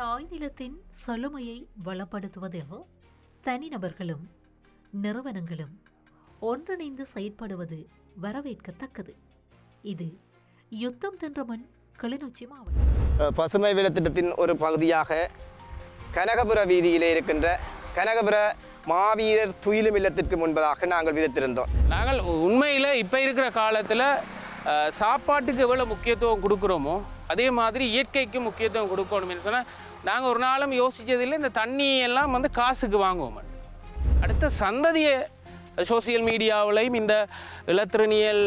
தாய் நிலத்தின் செழுமையை வளப்படுத்துவதில் தனிநபர்களும் நிறுவனங்களும் ஒன்றிணைந்து செயற்படுவது வரவேற்கத்தக்கது. இது யுத்தம் தின்ற மண் கிளிநொச்சி மாவட்டம். பசுமை விலத்திட்டத்தின் ஒரு பகுதியாக கனகபுர வீதியிலே இருக்கின்ற கனகபுர மாவீரர் துயிலும் இல்லத்திற்கு முன்பதாக நாங்கள் விதித்திருந்தோம். நாங்கள் உண்மையில் இப்போ இருக்கிற காலத்தில் சாப்பாட்டுக்கு எவ்வளோ முக்கியத்துவம் கொடுக்குறோமோ அதே மாதிரி இயற்கைக்கு முக்கியத்துவம் கொடுக்கணும்னு சொன்னால் நாங்கள் ஒரு நாளும் யோசித்ததில்லை இந்த தண்ணியெல்லாம் வந்து காசுக்கு வாங்குவோம் அடுத்த சந்ததியை சோசியல் மீடியாவிலையும் இந்த இலத்திரனியல்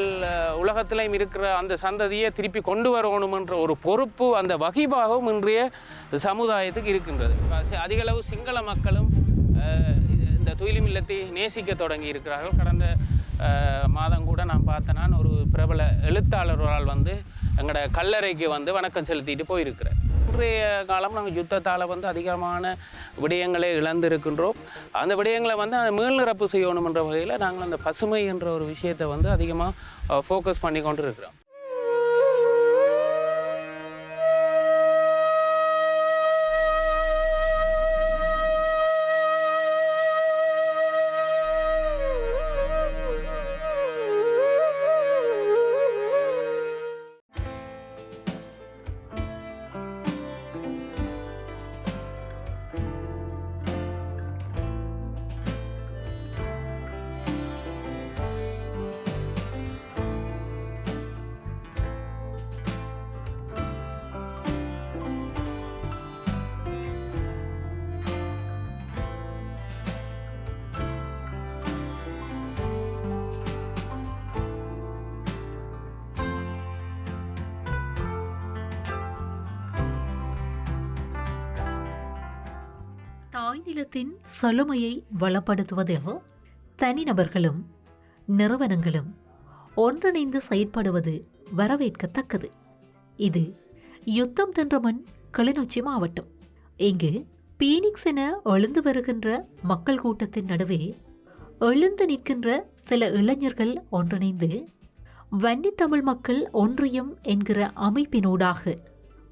உலகத்திலையும் இருக்கிற அந்த சந்ததியை திருப்பி கொண்டு வரணுமென்ற ஒரு பொறுப்பு அந்த வகிபாகவும் இன்றைய சமுதாயத்துக்கு இருக்கின்றது. அதிகளவு சிங்கள மக்களும் இந்த துயிலும் இல்லத்தை நேசிக்க தொடங்கி இருக்கிறார்கள். கடந்த மாதம் கூட நான் பார்த்தேன். நான் ஒரு பிரபல எழுத்தாளர்களால் வந்து எங்களோட கல்லறைக்கு வந்து வணக்கம் செலுத்திட்டு போயிருக்கிறேன் இன்றைய காலம் நாங்கள் யுத்தத்தால் வந்து அதிகமான விடயங்களை இழந்திருக்கின்றோம். அந்த விடயங்களை வந்து அந்த மீள்நிரப்பு செய்யணுமென்ற வகையில் நாங்கள் அந்த பசுமை என்ற ஒரு விஷயத்தை வந்து அதிகமாக ஃபோக்கஸ் பண்ணி கொண்டு இருக்கிறோம் மாநிலத்தின் நிலத்தின் செழுமையை வளப்படுத்துவதில் தனிநபர்களும் நிறுவனங்களும் ஒன்றிணைந்து செயற்படுவது வரவேற்கத்தக்கது. இது யுத்தம் தென்ற மண் கிளிநொச்சி மாவட்டம். இங்கு பீனிக்ஸ் என எழுந்து வருகின்ற மக்கள் கூட்டத்தின் நடுவே எழுந்து நிற்கின்ற சில இளைஞர்கள் ஒன்றிணைந்து வன்னித்தமிழ் மக்கள் ஒன்றியம் என்கிற அமைப்பினூடாக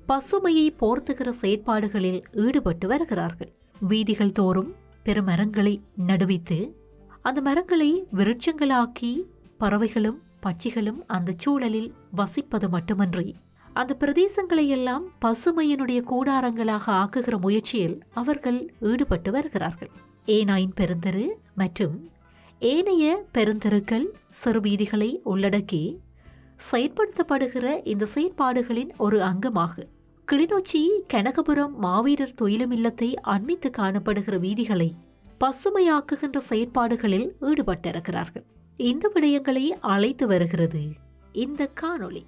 பசுமையை போர்த்துகிற செயற்பாடுகளில் ஈடுபட்டு வருகிறார்கள். வீதிகள் தோறும் பெருமரங்களை நடுவித்து அந்த மரங்களை விருட்சங்களாக்கி பறவைகளும் பட்சிகளும் அந்த சூழலில் வசிப்பது மட்டுமன்றி அந்த பிரதேசங்களை எல்லாம் பசுமையினுடைய கூடாரங்களாக ஆக்குகிற முயற்சியில் அவர்கள் ஈடுபட்டு வருகிறார்கள். ஏனாயின் பெருந்தெரு மற்றும் ஏனைய பெருந்தெருக்கள் சிறு வீதிகளை உள்ளடக்கி செயற்படுத்தப்படுகிற இந்த செயற்பாடுகளின் ஒரு அங்கமாகும் கிளிநொச்சி கனகபுரம் மாவீரர் துயிலும் இல்லத்தை அண்மித்து காணப்படுகிற வீதிகளை பசுமையாக்குகின்ற செயற்பாடுகளில் ஈடுபட்டிருக்கிறார்கள். இந்த விடயங்களை அழைத்து வருகிறது இந்த காணொளி.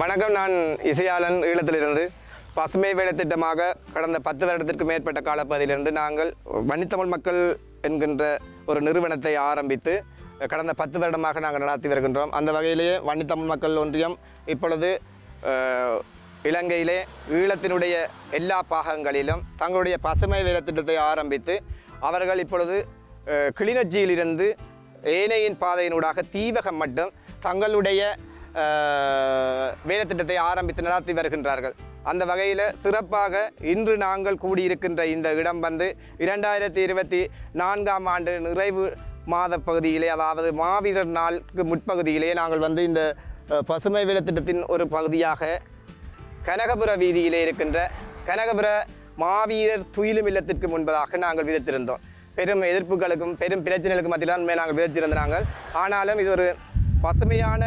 வணக்கம் நான் இசையாளன் ஈழத்திலிருந்து. பசுமை வேலை திட்டமாக கடந்த பத்து வருடத்திற்கு மேற்பட்ட காலப்பகுதியிலிருந்து நாங்கள் வன்னித்தமிழ் மக்கள் என்கின்ற ஒரு நிறுவனத்தை ஆரம்பித்து கடந்த பத்து வருடமாக நாங்கள் நடத்தி வருகின்றோம். அந்த வகையிலேயே வன்னித்தமிழ் மக்கள் ஒன்றியம் இப்பொழுது இலங்கையிலே ஈழத்தினுடைய எல்லா பாகங்களிலும் தங்களுடைய பசுமை வேலை திட்டத்தை ஆரம்பித்து அவர்கள் இப்பொழுது கிளிநொச்சியிலிருந்து ஏனையின் பாதையினூடாக தீவகம் மட்டும் தங்களுடைய வேலைத்திட்டத்தை ஆரம்பித்து நடத்தி வருகின்றார்கள். அந்த வகையில் சிறப்பாக இன்று நாங்கள் கூடியிருக்கின்ற இந்த இடம் வந்து இரண்டாயிரத்தி இருபத்தி நான்காம் ஆண்டு நிறைவு மாத பகுதியிலே அதாவது மாவீரர் நாளுக்கு முற்பகுதியிலே நாங்கள் வந்து இந்த பசுமை வேலைத்திட்டத்தின் ஒரு பகுதியாக கனகபுர வீதியிலே இருக்கின்ற கனகபுர மாவீரர் துயிலும் இல்லத்திற்கு முன்பதாக நாங்கள் விதித்திருந்தோம். பெரும் எதிர்ப்புகளுக்கும் பெரும் பிரச்சனைகளுக்கும் மத்தியில் தான் நாங்கள். விதைச்சிருந்தாங்க ஆனாலும் இது ஒரு பசுமையான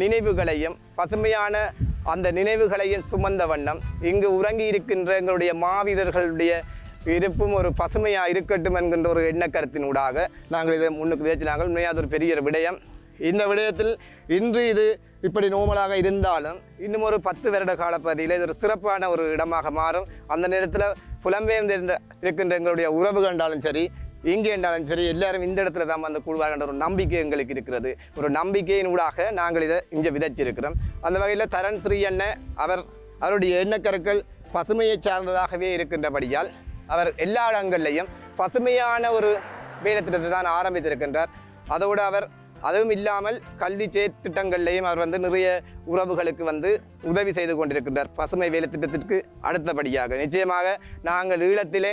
நினைவுகளையும் பசுமையான அந்த நினைவுகளையும் சுமந்த வண்ணம் இங்கு உறங்கி இருக்கின்ற எங்களுடைய மாவீரர்களுடைய இருப்பும் ஒரு பசுமையாக இருக்கட்டும் என்கின்ற ஒரு எண்ண கருத்தினூடாக நாங்கள் இதை முன்னுக்கு விதைச்சினாங்கள் உண்மையாக ஒரு பெரிய ஒரு விடயம். இந்த விடயத்தில் இன்று இது இப்படி நோமலாக இருந்தாலும் இன்னும் ஒரு பத்து வருட காலப்பகுதியில் இது ஒரு சிறப்பான ஒரு இடமாக மாறும். அந்த நேரத்தில் புலம்பெயர்ந்திருந்த இருக்கின்ற எங்களுடைய உறவு கண்டாலும் சரி எங்கே என்றாலும் சரி எல்லாரும் இந்த இடத்துல தான் வந்து கூடுவார்ன்ற ஒரு நம்பிக்கை எங்களுக்கு இருக்கிறது. ஒரு நம்பிக்கையின் ஊடாக நாங்கள் இதை இங்கே விதைச்சிருக்கிறோம். அந்த வகையில் தரன் ஸ்ரீ அண்ணன் அவர் அவருடைய எண்ணக்கருக்கள் பசுமையை சார்ந்ததாகவே இருக்கின்றபடியால் அவர் எல்லா இடங்கள்லையும் பசுமையான ஒரு வேலைத்திட்டத்தை தான் ஆரம்பித்திருக்கின்றார். அதோடு அவர் அதுவும் இல்லாமல் கல்வி திட்டங்கள்லையும் அவர் வந்து நிறைய உறவுகளுக்கு வந்து உதவி செய்து கொண்டிருக்கின்றார். பசுமை வேலை திட்டத்திற்கு அடுத்தபடியாக. நிச்சயமாக நாங்கள் ஈழத்திலே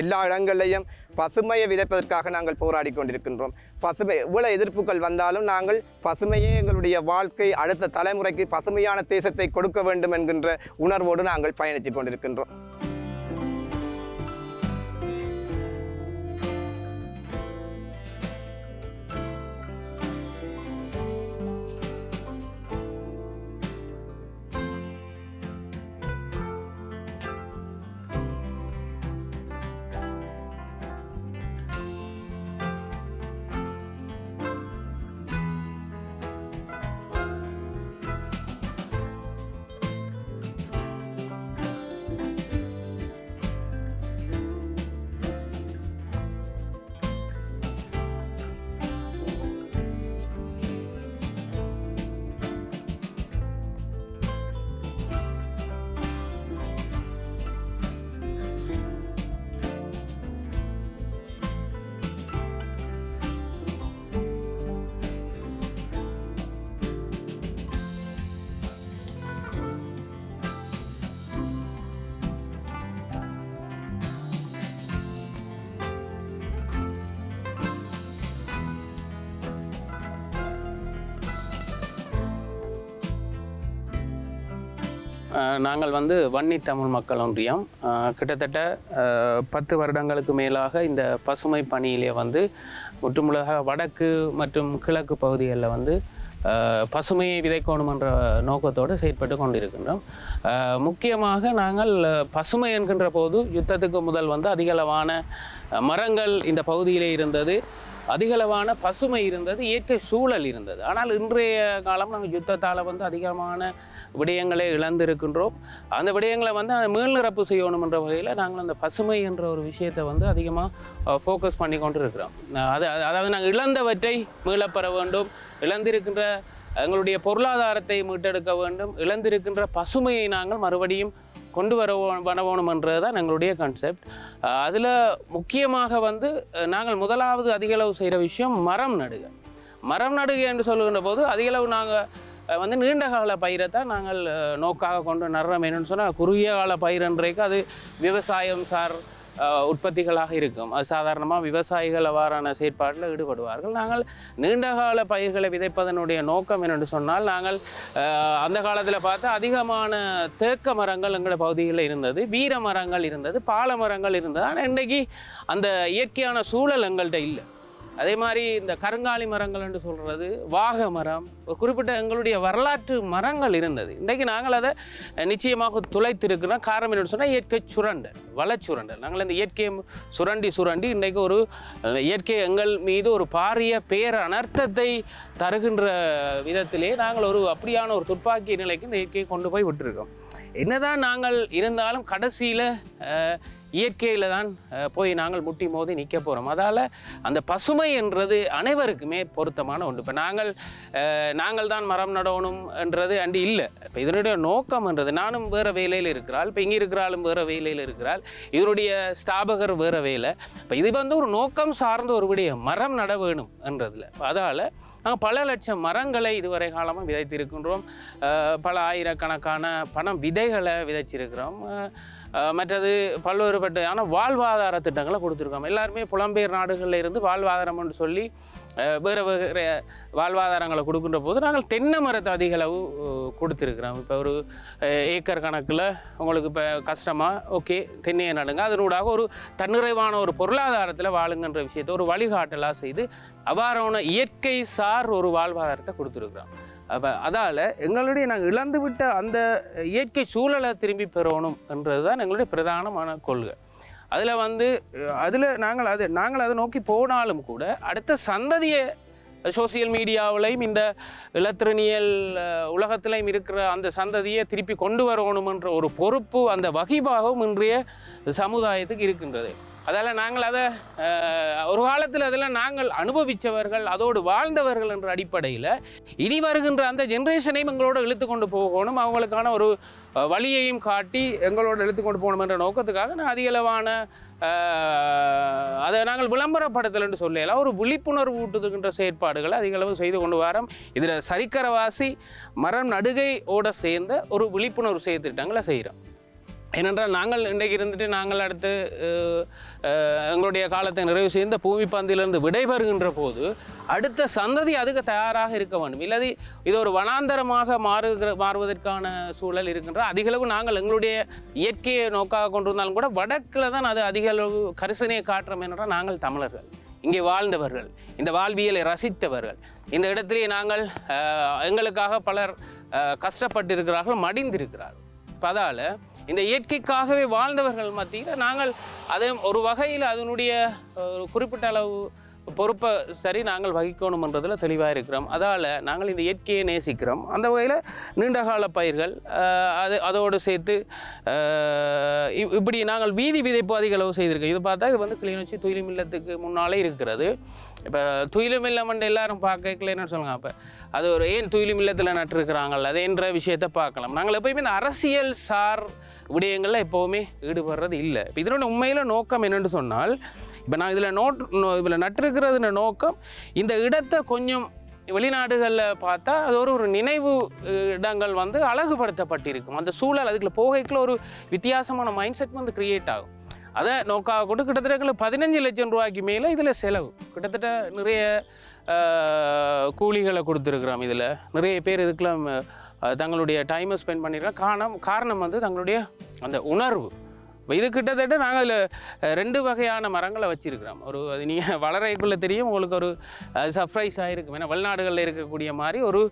எல்லா இடங்கள்லையும் பசுமையை விதைப்பதற்காக நாங்கள் போராடி கொண்டிருக்கின்றோம். பசுமை இவ்வளோ எதிர்ப்புகள் வந்தாலும் நாங்கள் பசுமையே எங்களுடைய வாழ்க்கை அடுத்த தலைமுறைக்கு பசுமையான தேசத்தை கொடுக்க வேண்டும் என்கின்ற உணர்வோடு நாங்கள் பயணித்து கொண்டிருக்கின்றோம். நாங்கள் வந்து வன்னி தமிழ் மக்கள் ஒன்றியம். கிட்டத்தட்ட பத்து வருடங்களுக்கு மேலாக இந்த பசுமை பணியிலே வந்து முற்றுமுழுதாக வடக்கு மற்றும் கிழக்கு பகுதிகளில் வந்து பசுமையை விதைக்கணும் என்ற நோக்கத்தோடு செயற்பட்டு கொண்டிருக்கின்றோம். முக்கியமாக நாங்கள் பசுமை என்கின்ற போது யுத்தத்துக்கு முதல் வந்து அதிகளவான மரங்கள் இந்த பகுதியிலே இருந்தது. அதிகளவான பசுமை இருந்தது இயற்கை சூழல் இருந்தது. ஆனால் இன்றைய காலம் நாங்கள் யுத்தத்தால் வந்து அதிகமான விடயங்களை இழந்திருக்கின்றோம். அந்த விடயங்களை வந்து அந்த மீள்நிரப்பு செய்யணுமென்ற வகையில் நாங்கள் அந்த பசுமை என்ற ஒரு விஷயத்தை வந்து அதிகமாக ஃபோக்கஸ் பண்ணி கொண்டு இருக்கிறோம் அது- அதாவது நாங்கள் இழந்தவற்றை மீளப்பெற வேண்டும். இழந்திருக்கின்ற எங்களுடைய பொருளாதாரத்தை மீட்டெடுக்க வேண்டும். இழந்திருக்கின்ற பசுமையை நாங்கள் மறுபடியும் கொண்டு வர வரவேணுமன்றது தான் எங்களுடைய கான்செப்ட் அதில் முக்கியமாக வந்து நாங்கள் முதலாவது அதிகளவு செய்கிற விஷயம் மரம் நடுக. மரம் நடுகை என்று சொல்லுகின்ற போது அதிகளவு நாங்கள் வந்து நீண்ட கால பயிரை தான் நாங்கள் நோக்காக கொண்டு நடுறோம். வேணும்னு சொன்னால் குறுகிய கால பயிரன்றைக்கு அது விவசாயம் சார் உற்பத்திகளாக இருக்கும். அது சாதாரணமாக விவசாயிகள் அவ்வாறான செயற்பாட்டில் ஈடுபடுவார்கள். நாங்கள் நீண்டகால பயிர்களை விதைப்பதனுடைய நோக்கம் என்னென்று சொன்னால் நாங்கள் அந்த காலத்தில் பார்த்தா அதிகமான தேக்க மரங்கள் எங்களோட பகுதிகளில் இருந்தது வீர மரங்கள் இருந்தது பால மரங்கள் இருந்தது. ஆனால் இன்றைக்கி அந்த இயற்கையான சூழல் எங்கள்கிட்ட இல்லை. அதே மாதிரி இந்த கருங்காலி மரங்கள் என்று சொல்கிறது வாக மரம் ஒரு குறிப்பிட்ட எங்களுடைய வரலாற்று மரங்கள் இருந்தது. இன்றைக்கு நாங்கள் அதை நிச்சயமாக துளைத்திருக்கிறோம். காரணம் என்னென்னு சொன்னால் இயற்கை சுரண்டல் வளச்சுரண்டல் நாங்கள் இந்த இயற்கையை சுரண்டி சுரண்டி இன்றைக்கு ஒரு இயற்கை எங்கள் மீது ஒரு பாரிய பேர் அனர்த்தத்தை தருகின்ற விதத்திலே நாங்கள் ஒரு அப்படியான ஒரு துப்பாக்கி நிலைக்கு இந்த இயற்கையை கொண்டு போய் விட்டுருக்கோம். என்னதான் நாங்கள் இருந்தாலும் கடைசியில் இயற்கையில் தான் போய் நாங்கள் முட்டி மோதி நிற்க போகிறோம் அதால் அந்த பசுமை என்றது அனைவருக்குமே பொருத்தமான ஒன்று. இப்போ நாங்கள் நாங்கள் தான் மரம் நடணும் என்றது அண்டு இல்லை. இப்போ இதனுடைய நோக்கம் என்றது நானும் வேறு வேலையில் இருக்கிறாள் இப்போ இங்கே இருக்கிறாலும் வேறு வேலையில் இருக்கிறாள் இதனுடைய ஸ்தாபகர் வேறு வேலை. இப்போ இது வந்து ஒரு நோக்கம் சார்ந்த ஒரு விடயம் மரம் நட வேணும் என்றதில். அதால் நாங்கள் பல லட்சம் மரங்களை இதுவரை காலமாக விதைத்திருக்கின்றோம். பல ஆயிரக்கணக்கான பணம் விதைகளை விதைச்சிருக்கிறோம். மற்றது பல்வேறுபட்ட வாழ்வாதார திட்டங்களை கொடுத்துருக்கோம். எல்லாருமே புலம்பெயர் நாடுகளில் இருந்து வாழ்வாதாரம்னு சொல்லி வேறு வேறு வாழ்வாதாரங்களை கொடுக்குற போது நாங்கள் தென்னை மரத்தை அதிக அளவு கொடுத்துருக்குறோம். இப்போ ஒரு ஏக்கர் கணக்கில் உங்களுக்கு இப்போ கஷ்டமாக ஓகே தென்னையை நடுங்க. அதனூடாக ஒரு தன்னிறைவான ஒரு பொருளாதாரத்தில் வாழுங்கன்ற விஷயத்தை ஒரு வழிகாட்டலாக செய்து அவ்வாறான இயற்கை சார் ஒரு வாழ்வாதாரத்தை கொடுத்துருக்குறோம் அப்போ அதால் எங்களுடைய நாங்கள் இழந்து விட்ட அந்த இயற்கை சூழலை திரும்பி பெறணும் என்றது தான் எங்களுடைய பிரதானமான கொள்கை. அதில் வந்து அதில் நாங்கள் அது நாங்கள் அதை நோக்கி போனாலும் கூட அடுத்த சந்ததியை சோசியல் மீடியாவிலையும் இந்த இலத்திரனியல் உலகத்திலையும் இருக்கிற அந்த சந்ததியை திருப்பி கொண்டு வரணுமென்ற ஒரு பொறுப்பு அந்த வகிபாகவும் இன்றைய சமுதாயத்துக்கு இருக்கின்றது. அதால் நாங்கள் அதை ஒரு காலத்தில் அதில் நாங்கள் அனுபவித்தவர்கள் அதோடு வாழ்ந்தவர்கள் என்ற அடிப்படையில் இனி வருகின்ற அந்த ஜென்ரேஷனையும் எங்களோட இழுத்து கொண்டு போகணும். அவங்களுக்கான ஒரு வழியையும் காட்டி எங்களோட இழுத்து கொண்டு போகணும் என்ற நோக்கத்துக்காக நான் அதிகளவான அதை நாங்கள் விளம்பரப்படுத்தலன்னு சொல்லலாம் ஒரு விழிப்புணர்வு ஊட்டுகின்ற செயற்பாடுகளை அதிகளவு செய்து கொண்டு வரோம். இதில் சரிக்கரவாசி மரம் நடுகையோடு சேர்ந்த ஒரு விழிப்புணர்வு செயற்திட்டங்களை செய்கிறோம் ஏனென்றால் நாங்கள் இன்றைக்கு இருந்துட்டு நாங்கள் அடுத்து எங்களுடைய காலத்தை நிறைவு செய்து பூமி பந்திலிருந்து விடைபெறுகின்ற போது அடுத்த சந்ததி அதுக்கு தயாராக இருக்க வேண்டும். இல்லாது இது ஒரு வனாந்தரமாக மாறுகிற மாறுவதற்கான சூழல் இருக்கின்ற அதிகளவு நாங்கள் எங்களுடைய இயற்கையை நோக்காக கொண்டிருந்தாலும் கூட வடக்கில் தான் அது அதிகளவு கரிசனையை காட்டுறோம் என்றால் நாங்கள் தமிழர்கள். இங்கே வாழ்ந்தவர்கள் இந்த வாழ்வியலை ரசித்தவர்கள். இந்த இடத்திலே நாங்கள் எங்களுக்காக பலர் கஷ்டப்பட்டிருக்கிறார்கள் மடிந்திருக்கிறார்கள். இப்போ அதால் இந்த இயற்கைக்காகவே வாழ்ந்தவர்கள் மத்தியில் நாங்கள் அதே ஒரு வகையில் அதனுடைய ஒரு குறிப்பிட்ட அளவு பொறுப்பை சரி நாங்கள் வகிக்கணுமன்றதில் தெளிவாக இருக்கிறோம். அதால் நாங்கள் இந்த இயற்கையை நேசிக்கிறோம். அந்த வகையில் நீண்டகால பயிர்கள் அது அதோடு சேர்த்து இப்- இப்படி நாங்கள் வீதி விதைப்பு அதிக அளவு செய்திருக்கோம். இது பார்த்தா இது வந்து கிளிநொச்சி தொழில் மில்லத்துக்கு முன்னாலே இருக்கிறது. இப்போ துயிலும் இல்லமண்டு எல்லாரும் பார்க்கல என்ன சொல்லுங்க அப்போ. அது ஒரு ஏன் துயிலும் இல்லத்தில் நட்டுருக்குறாங்கல்ல? அது என்ற விஷயத்தை பார்க்கலாம். நாங்கள் எப்போயுமே இந்த அரசியல் சார் விடயங்களில் எப்போவுமே ஈடுபடுறது இல்லை. இப்போ இதனோட உண்மையில் நோக்கம் என்னென்னு சொன்னால் இப்போ நான் இதில் நோட் இதில் நட்டிருக்கிறதுன நோக்கம் இந்த இடத்தை கொஞ்சம் வெளிநாடுகளில் பார்த்தா அது ஒரு ஒரு நினைவு இடங்கள் வந்து அழகுபடுத்தப்பட்டிருக்கும். அந்த சூழல் அதுக்குள்ள போகைக்குள்ள ஒரு வித்தியாசமான மைண்ட் செட் வந்து கிரியேட் ஆகும். அதை நோக்காக கொண்டு கிட்டத்தட்ட எங்களுக்கு பதினஞ்சு லட்சம் ரூபாய்க்கு மேலே இதில் செலவு. கிட்டத்தட்ட நிறைய கூலிகளை கொடுத்துருக்குறோம் இதில். நிறைய பேர் இதுக்கெல்லாம் தங்களுடைய டைமை ஸ்பெண்ட் பண்ணிடுறோம் காரணம் காரணம் வந்து தங்களுடைய அந்த உணர்வு. இப்போ இது கிட்டத்தட்ட நாங்கள் இதில் ரெண்டு வகையான மரங்களை வச்சுருக்கிறோம். ஒரு அது நீங்கள் வளரைக்குள்ளே தெரியும். உங்களுக்கு ஒரு சர்ப்ரைஸ் ஆகிருக்கும் ஏன்னா வெளிநாடுகளில் இருக்கக்கூடிய மாதிரி ஒரு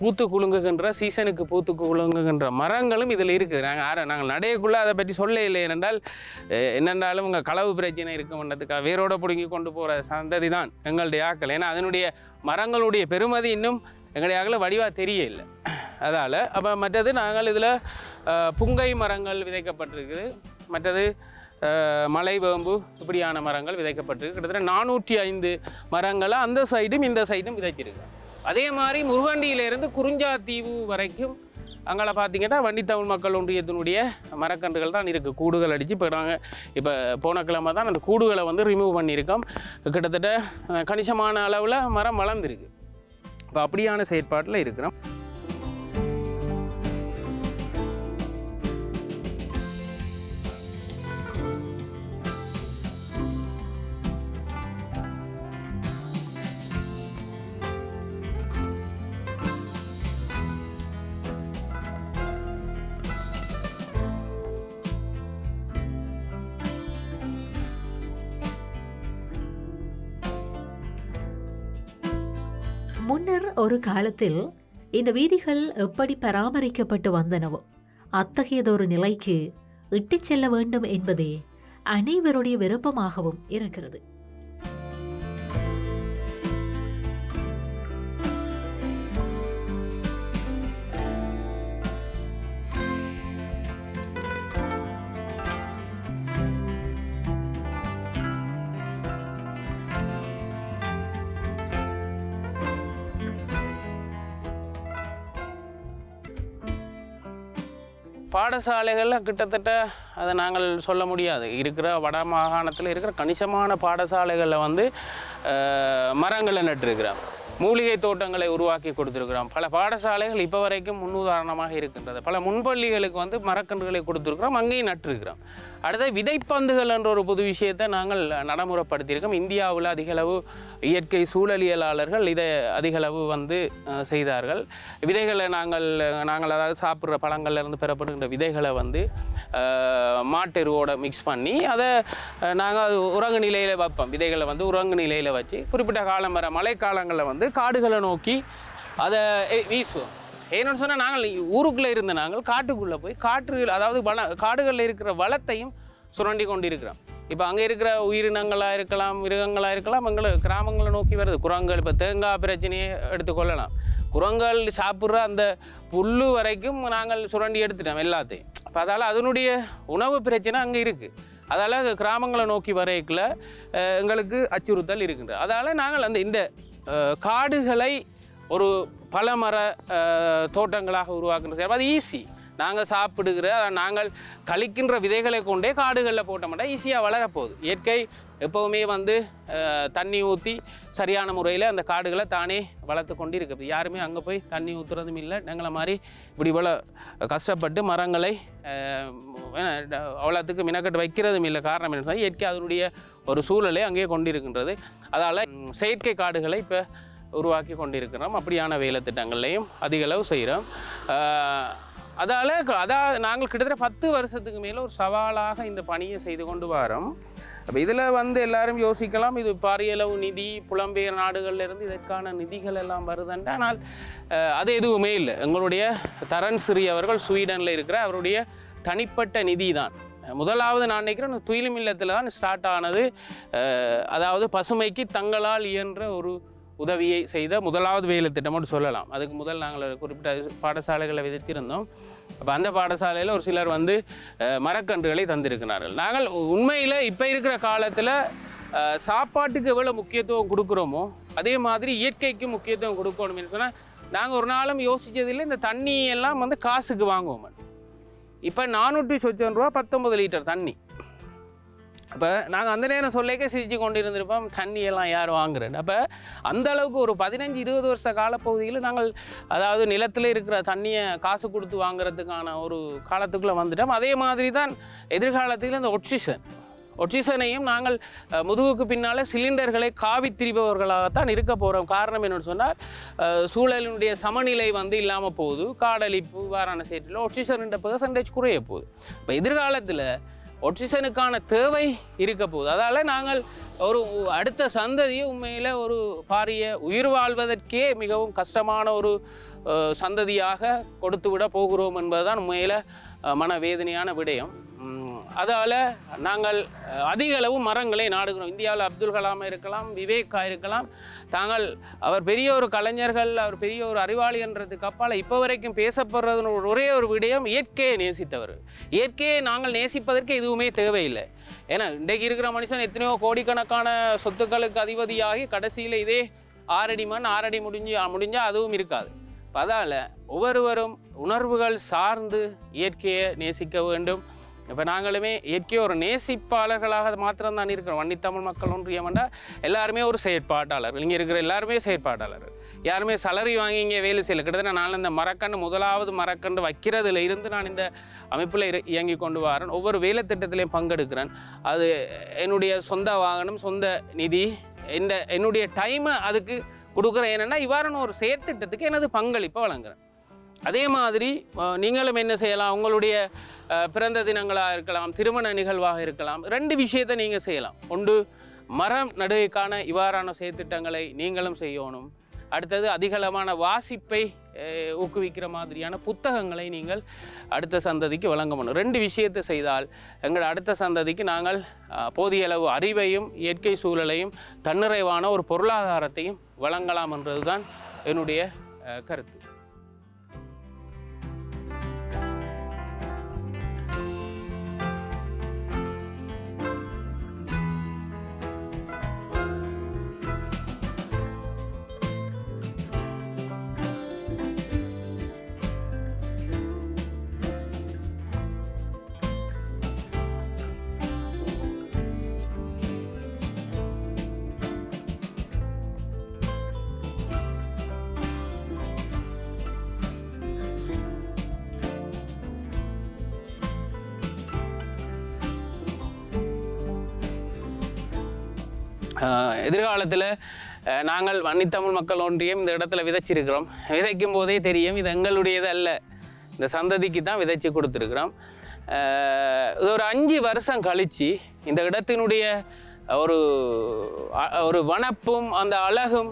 பூத்து குலுங்குகின்ற சீசனுக்கு பூத்து குலுங்குகின்ற மரங்களும் இதில் இருக்குது. நாங்கள் ஆர நாங்கள் நடையக்குள்ளே அதை பற்றி சொல்ல இல்லை. ஏனென்றால் என்னென்றாலும் உங்கள் களவு பிரச்சனை இருக்கும்ன்றதுக்காக வேரோட பிடுங்கி கொண்டு போகிற சந்ததி தான் எங்களுடைய ஆக்கள். ஏன்னா அதனுடைய மரங்களுடைய பெருமதி இன்னும் எங்களுடைய ஆக்களை வடிவாக தெரியல அதால் அப்போ மற்றது நாங்கள் இதில் புங்கை மரங்கள் விதைக்கப்பட்டிருக்குது. மற்றது மலை வேம்பு இப்படியான மரங்கள் விதைக்கப்பட்டிருக்கு கிட்டத்தட்ட நானூற்றி ஐந்து மரங்களை அந்த சைடும் இந்த சைடும் விதைச்சிருக்கு அதே மாதிரி முருகண்டியிலிருந்து குறிஞ்சாத்தீவு வரைக்கும் அங்கே பார்த்தீங்கன்னா வண்டித்தமிழ் மக்கள் ஒன்றியத்தினுடைய மரக்கன்றுகள் தான் இருக்குது கூடுகள் அடித்து இப்போ நாங்கள் இப்போ போன கிழமை தான் அந்த கூடுகளை வந்து ரிமூவ் பண்ணியிருக்கோம். கிட்டத்தட்ட கணிசமான அளவில் மரம் வளர்ந்துருக்கு. இப்போ அப்படியான செயற்பாட்டில் இருக்கிறோம். காலத்தில் இந்த வீதிகள் எப்படி பராமரிக்கப்பட்டு வந்தனவோ அத்தகையதொரு நிலைக்கு இட்டுச் செல்ல வேண்டும் என்பதே அனைவருடைய விருப்பமாகவும் இருக்கிறது. பாடசாலைகளில் கிட்டத்தட்ட அதை நாங்கள் சொல்ல முடியாது. இருக்கிற வட மாகாணத்தில் இருக்கிற கணிசமான பாடசாலைகளில் வந்து மரங்களை நட்டிருக்கிறோம் மூலிகை தோட்டங்களை உருவாக்கி கொடுத்துருக்குறோம் பல பாடசாலைகள் இப்போ வரைக்கும் முன்னுதாரணமாக இருக்கின்றது. பல முன்பள்ளிகளுக்கு வந்து மரக்கன்றுகளை கொடுத்துருக்குறோம் அங்கேயும் நட்டிருக்கிறோம் அடுத்த விதைப்பந்துகள் என்ற ஒரு புது விஷயத்தை நாங்கள் நடைமுறைப்படுத்தியிருக்கோம். இந்தியாவில் அதிகளவு இயற்கை சூழலியலாளர்கள் இதை அதிகளவு வந்து செய்தார்கள். விதைகளை நாங்கள் நாங்கள் அதாவது சாப்பிட்ற பழங்கள்லேருந்து பெறப்படுகின்ற விதைகளை வந்து மாட்டெருவோடு மாட்டெருவோட மிக்ஸ் பண்ணி அதை நாங்கள் அது உறங்கு நிலையில் வைப்போம். விதைகளை வந்து உறங்கு நிலையில் வச்சு குறிப்பிட்ட காலம் வர மழைக்காலங்களில் வந்து காடுகளை நோக்கி அதை வீசுவோம். ஏன்னு சொன்னால் நாங்கள் ஊருக்குள்ளே இருந்த நாங்கள் காட்டுக்குள்ளே போய் காற்று அதாவது வள காடுகளில் இருக்கிற வளத்தையும் சுரண்டி கொண்டு இருக்கிறோம் இப்போ அங்கே இருக்கிற உயிரினங்களாக இருக்கலாம் மிருகங்களாக இருக்கலாம் எங்களை கிராமங்களை நோக்கி வருது. குரங்குகள் இப்போ தேங்காய் பிரச்சனையை எடுத்துக்கொள்ளலாம் குரங்குகள் சாப்பிட்ற அந்த புல் வரைக்கும் நாங்கள் சுரண்டி எடுத்துட்டோம் எல்லாத்தையும். அப்போ அதால் அதனுடைய உணவு பிரச்சனை அங்கே இருக்குது அதால் கிராமங்களை நோக்கி வரைக்கில் எங்களுக்கு அச்சுறுத்தல் இருக்கின்றது. அதால் நாங்கள் அந்த இந்த காடுகளை ஒரு பல மர தோட்டங்களாக உருவாக்குன்ற செயல் அது ஈஸி நாங்கள் சாப்பிடுகிற அதை நாங்கள் கழிக்கின்ற விதைகளை கொண்டே காடுகளில் போட்ட மாட்டோம் ஈஸியாக வளரப்போகுது. இயற்கை எப்போவுமே வந்து தண்ணி ஊற்றி சரியான முறையில் அந்த காடுகளை தானே வளர்த்து கொண்டு இருக்குது யாருமே அங்கே போய் தண்ணி ஊற்றுறதும் இல்லை. எங்களை மாதிரி இப்படி இவ்வளோ கஷ்டப்பட்டு மரங்களை அவ்வளோத்துக்கு மினக்கட்டு வைக்கிறதும் இல்லை. காரணம் என்ன சொன்னால் இயற்கை அதனுடைய ஒரு சூழலை அங்கேயே கொண்டிருக்கின்றது. அதால் செயற்கை காடுகளை இப்போ உருவாக்கி கொண்டிருக்கிறோம் அப்படியான வேலை திட்டங்கள்லையும் அதிக அளவு செய்கிறோம் அதால் அதாவது நாங்கள் கிட்டத்தட்ட பத்து வருஷத்துக்கு மேலே ஒரு சவாலாக இந்த பணியை செய்து கொண்டு வரோம். அப்போ இதில் வந்து எல்லாரும் யோசிக்கலாம் இது பாரியளவு நிதி புலம்பெயர் நாடுகள்லேருந்து இதற்கான நிதிகள் எல்லாம் வருதுண்டு ஆனால் அது எதுவுமே இல்லை. எங்களுடைய தரன் சிறி அவர்கள் ஸ்வீடனில் இருக்கிற அவருடைய தனிப்பட்ட நிதி தான் முதலாவது நான் நினைக்கிறேன் துயிலும் இல்லத்தில் தான் ஸ்டார்ட் ஆனது. அதாவது பசுமைக்கு தங்களால் இயன்ற ஒரு உதவியை செய்த முதலாவது வேலை திட்டம்னு சொல்லலாம். அதுக்கு முதல் நாங்கள் ஒரு குறிப்பிட்ட பாடசாலைகளை விதித்திருந்தோம். அப்போ அந்த பாடசாலையில் ஒரு சிலர் வந்து மரக்கன்றுகளை தந்திருக்கிறார்கள். நாங்கள் உண்மையில் இப்போ இருக்கிற காலத்தில் சாப்பாட்டுக்கு எவ்வளோ முக்கியத்துவம் கொடுக்குறோமோ அதே மாதிரி இயற்கைக்கு முக்கியத்துவம் கொடுக்கணும்னு சொன்னால் நாங்கள் ஒரு நாளும் யோசித்ததில்லை இந்த தண்ணி எல்லாம் வந்து காசுக்கு வாங்குவோம். இப்போ நானூற்றி சொச்சம் ரூபா பத்தொம்பது லிட்டர் தண்ணி. அப்போ நாங்கள் அந்த நேரம் சொல்லிக்க சிரிச்சு கொண்டு இருந்திருப்போம் தண்ணியெல்லாம் யார் வாங்குறேன் அப்போ அந்த அளவுக்கு ஒரு பதினஞ்சு இருபது வருஷ காலப்பகுதியில் நாங்கள் அதாவது நிலத்தில் இருக்கிற தண்ணியை காசு கொடுத்து வாங்குறதுக்கான ஒரு காலத்துக்குள்ளே வந்துட்டோம். அதே மாதிரி தான் எதிர்காலத்தில் இந்த ஒட்சிசன் ஒட்சிசனையும் நாங்கள் முதுகுக்கு பின்னால் சிலிண்டர்களை காவி திரிபவர்களாகத்தான் இருக்க போகிறோம் காரணம் என்னென்னு சொன்னால் சூழலினுடைய சமநிலை வந்து இல்லாமல் போகுது. காடழிப்பு வாரான சேற்றில் ஒட்சிசன் பெர்சன்டேஜ் குறைய போகுது. இப்போ எதிர்காலத்தில் ஒட்சிசனுக்கான தேவை இருக்க போகுது. அதால் நாங்கள் ஒரு அடுத்த சந்ததியை உண்மையில் ஒரு பாரிய உயிர் வாழ்வதற்கே மிகவும் கஷ்டமான ஒரு சந்ததியாக கொடுத்து விட போகிறோம் என்பதுதான் உண்மையில் மனவேதனையான விடயம். அதால் நாங்கள் அதிக அளவு மரங்களை நாடுகிறோம். இந்தியாவில் அப்துல் கலாம் இருக்கலாம் விவேக்கா இருக்கலாம். தாங்கள் அவர் பெரிய ஒரு கலைஞர்கள் அவர் பெரிய ஒரு அறிவாளின்றதுக்கு அப்பால் இப்போ வரைக்கும் பேசப்படுறது ஒரே ஒரு விடயம் இயற்கையை நேசித்தவர். இயற்கையை நாங்கள் நேசிப்பதற்கு எதுவுமே தேவையில்லை. ஏன்னா இன்றைக்கு இருக்கிற மனுஷன் எத்தனையோ கோடிக்கணக்கான சொத்துக்களுக்கு அதிபதியாகி கடைசியில் இதே ஆறடி மண் ஆறடி முடிஞ்சு முடிஞ்சால் அதுவும் இருக்காது. அதால் ஒவ்வொருவரும் உணர்வுகள் சார்ந்து இயற்கையை நேசிக்க வேண்டும். இப்போ நாங்களுமே இயற்கை ஒரு நேசிப்பாளர்களாக மாத்திரம்தான் இருக்கிறோம். வன்னித்தமிழ் மக்கள் ஒன்றியம் என்றால் எல்லாருமே ஒரு செயற்பாட்டாளர்கள். இங்கே இருக்கிற எல்லாருமே செயற்பாட்டாளர்கள். யாருமே சலரி வாங்கி இங்கே வேலை செய்யல. கிட்டத்தட்ட நான் இந்த மரக்கண்டு முதலாவது மரக்கண்டு வைக்கிறதுல இருந்து நான் இந்த அமைப்பில் இயங்கி கொண்டு வரேன். ஒவ்வொரு வேலை திட்டத்திலையும் பங்கெடுக்கிறேன். அது என்னுடைய சொந்த வாகனம் சொந்த நிதி இந்த என்னுடைய டைமை அதுக்கு கொடுக்குறேன். என்னென்னா இவ்வாறான ஒரு செயற்திட்டத்துக்கு எனது பங்களிப்பை வழங்குறேன். அதே மாதிரி நீங்களும் என்ன செய்யலாம்? உங்களுடைய பிறந்த தினங்களாக இருக்கலாம் திருமண நிகழ்வாக இருக்கலாம் ரெண்டு விஷயத்தை நீங்கள் செய்யலாம். ஒன்று மரம் நடுகைக்கான இவ்வாறான செயற்திட்டங்களை நீங்களும் செய்யணும். அடுத்தது அதிகளவான வாசிப்பை ஊக்குவிக்கிற மாதிரியான புத்தகங்களை நீங்கள் அடுத்த சந்ததிக்கு வழங்க முடியும். ரெண்டு விஷயத்தை செய்தால் எங்கள் அடுத்த சந்ததிக்கு நாங்கள் போதிய அளவு அறிவையும் இயற்கை சூழலையும் தன்னிறைவான ஒரு பொருளாதாரத்தையும் வழங்கலாம் என்றதுதான் என்னுடைய கருத்து. எதிர்காலத்தில் நாங்கள் வன்னித்தமிழ் மக்கள் ஒன்றியம் இந்த இடத்துல விதைச்சிருக்கிறோம். விதைக்கும் போதே தெரியும் இது எங்களுடையது அல்ல இந்த சந்ததிக்கு தான் விதைச்சி கொடுத்துருக்குறோம். இது ஒரு அஞ்சு வருஷம் கழித்து இந்த இடத்தினுடைய ஒரு ஒரு வனப்பும் அந்த அழகும்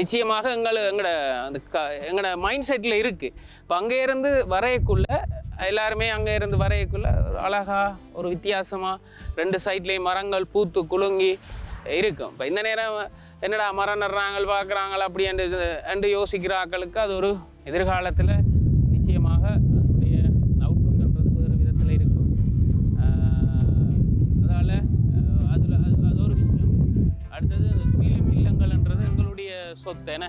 நிச்சயமாக எங்கள் எங்களோட அந்த க எங்களோட மைண்ட் செட்டில் இருக்குது இப்போ அங்கே இருந்து வரையக்குள்ள எல்லாருமே அங்கே இருந்து வரையக்குள்ள அழகா ஒரு வித்தியாசமாக ரெண்டு சைட்லேயும் மரங்கள் பூத்து குலுங்கி இருக்கும். இப்போ இந்த நேரம் என்னடா மரம் நடுறாங்க பார்க்குறாங்களா அப்படி என்று என்று யோசிக்கிற அது ஒரு எதிர்காலத்தில் நிச்சயமாக அதனுடைய அவுட்புட்ன்றது வேறு விதத்தில் இருக்கும். அதால் அதில் அது அது ஒரு விஷயம். அடுத்தது அந்த குயிலும் இல்லங்கள்ன்றது எங்களுடைய சொத்து என்ன?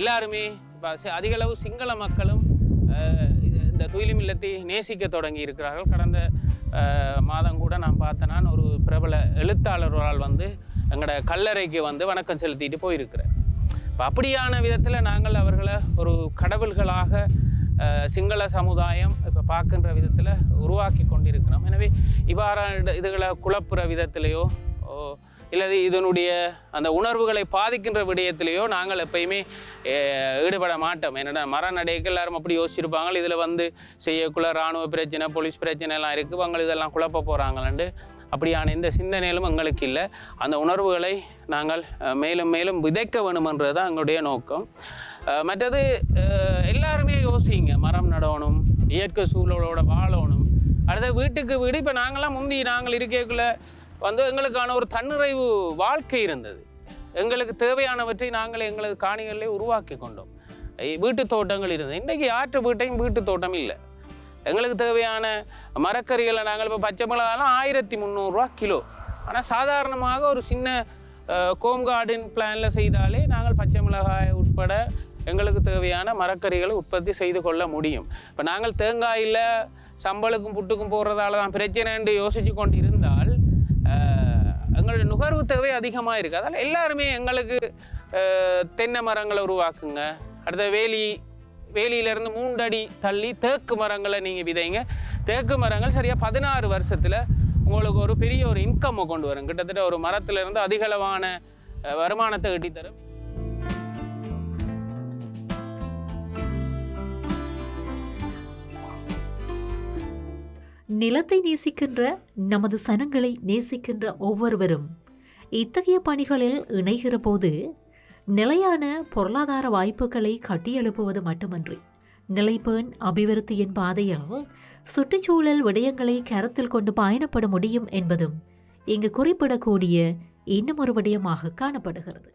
எல்லாருமே இப்போ அதிகளவு சிங்கள மக்களும் துயிலும் இல்லத்தை நேசிக்க தொடங்கி இருக்கிறார்கள் கடந்த மாதம் கூட நான் பார்த்தேன் நான் ஒரு பிரபல எழுத்தாளர்களால் வந்து எங்களோட கல்லறைக்கு வந்து வணக்கம் செலுத்திட்டு போயிருக்கிறேன். இப்போ அப்படியான விதத்தில் நாங்கள் அவர்களை ஒரு கடவுள்களாக சிங்கள சமுதாயம் இப்போ பார்க்கின்ற விதத்தில் உருவாக்கி கொண்டிருக்கிறோம். எனவே இவ்வாறான இதுகளை குழப்புற விதத்திலேயோ இல்லது இதனுடைய அந்த உணர்வுகளை பாதிக்கின்ற விடயத்திலேயோ நாங்கள் எப்பயுமே ஈடுபட மாட்டோம். என்னென்னா மர நடைக்கு எல்லாரும் அப்படி யோசிச்சிருப்பாங்க. இதில் வந்து செய்யக்குள்ள இராணுவ பிரச்சனை போலீஸ் பிரச்சனை எல்லாம் இருக்குது அவங்க இதெல்லாம் குழப்ப போகிறாங்களாண்டு அப்படியான இந்த சிந்தனையிலும் எங்களுக்கு இல்லை. அந்த உணர்வுகளை நாங்கள் மேலும் மேலும் விதைக்க வேணுமென்றது தான் எங்களுடைய நோக்கம். மற்றது எல்லாருமே யோசிங்க. மரம் நடணும் இயற்கை சூழலோட வாழணும். அடுத்த வீட்டுக்கு வீடு. இப்போ நாங்களாம் முந்தி நாங்கள் இருக்கக்குள்ளே வந்து எங்களுக்கான ஒரு தன்னிறைவு வாழ்க்கை இருந்தது. எங்களுக்கு தேவையானவற்றை நாங்கள் எங்களது காணிகளிலே உருவாக்கி கொண்டோம். வீட்டு தோட்டங்கள் இருந்தது. இன்றைக்கி ஆற்று வீட்டையும் வீட்டு தோட்டம் இல்லை. எங்களுக்கு தேவையான மரக்கறிகளை நாங்கள் இப்போ பச்சை மிளகாலாம் ஆயிரத்தி முந்நூறுரூவா கிலோ. ஆனால் சாதாரணமாக ஒரு சின்ன கோம் கார்டன் பிளானில் செய்தாலே நாங்கள் பச்சை மிளகாய் உட்பட எங்களுக்கு தேவையான மரக்கறிகளை உற்பத்தி செய்து கொள்ள முடியும். இப்போ நாங்கள் தேங்காயில் சம்பளுக்கும் புட்டுக்கும் போடுறதால தான் பிரச்சனைன்னு யோசித்து கொண்டு இருந்தால் எங்களுடைய நுகர்வு தேவை அதிகமாக இருக்குது அதால் எல்லாருமே எங்களுக்கு தென்னை மரங்களை உருவாக்குங்க. அடுத்த வேலி வேலியிலேருந்து மூன்றடி தள்ளி தேக்கு மரங்களை நீங்கள் விதைங்க. தேக்கு மரங்கள் சரியாக பதினாறு வருஷத்தில் உங்களுக்கு ஒரு பெரிய ஒரு இன்கம்மை கொண்டு வரும். கிட்டத்தட்ட ஒரு மரத்துலேருந்து அதிகளவான வருமானத்தை கட்டித்தரும் நிலத்தை நேசிக்கின்ற நமது சனங்களை நேசிக்கின்ற ஒவ்வொருவரும் இத்தகைய பணிகளில் இணைகிற போது நிலையான பொருளாதார வாய்ப்புகளை கட்டியெழுப்புவது மட்டுமன்றி நிலைப்பேண் அபிவிருத்தியின் பாதையில் சுற்றுச்சூழல் விடயங்களை கருத்தில் கொண்டு பயணப்பட முடியும் என்பதும் இங்கு குறிப்பிடக்கூடிய இன்னும் ஒரு விடயமாக காணப்படுகிறது.